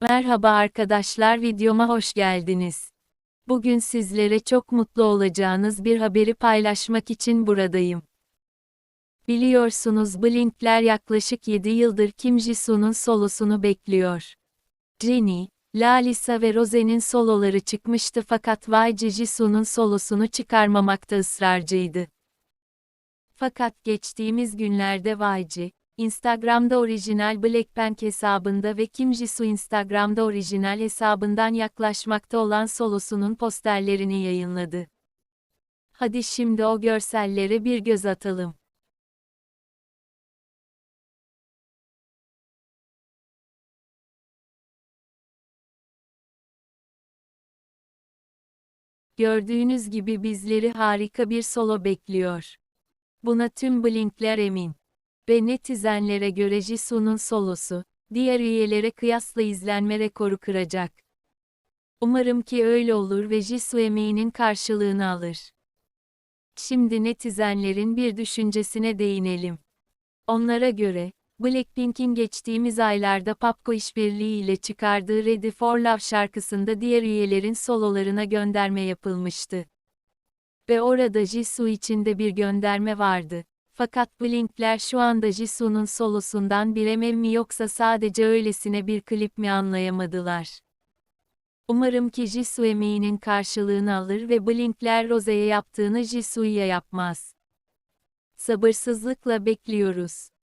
Merhaba arkadaşlar videoma hoş geldiniz. Bugün sizlere çok mutlu olacağınız bir haberi paylaşmak için buradayım. Biliyorsunuz Blink'ler yaklaşık 7 yıldır Kim Jisoo'nun solosunu bekliyor. Jennie, Lalisa ve Rose'nin soloları çıkmıştı fakat YG Jisoo'nun solosunu çıkarmamakta ısrarcıydı. Fakat geçtiğimiz günlerde YG, Instagram'da orijinal Blackpink hesabında ve Kim Jisoo Instagram'da orijinal hesabından yaklaşmakta olan solosunun posterlerini yayınladı. Hadi şimdi o görsellere bir göz atalım. Gördüğünüz gibi bizleri harika bir solo bekliyor. Buna tüm Blink'ler emin. Ve netizenlere göre Jisoo'nun solosu, diğer üyelere kıyasla izlenme rekoru kıracak. Umarım ki öyle olur ve Jisoo emeğinin karşılığını alır. Şimdi netizenlerin bir düşüncesine değinelim. Onlara göre, Blackpink'in geçtiğimiz aylarda Papko işbirliği ile çıkardığı Ready for Love şarkısında diğer üyelerin sololarına gönderme yapılmıştı. Ve orada Jisoo için de bir gönderme vardı. Fakat Blink'ler şu anda Jisoo'nun solosundan bir emev mi yoksa sadece öylesine bir klip mi anlayamadılar. Umarım ki Jisoo emeğinin karşılığını alır ve Blink'ler Rose'ye yaptığını Jisoo'ya yapmaz. Sabırsızlıkla bekliyoruz.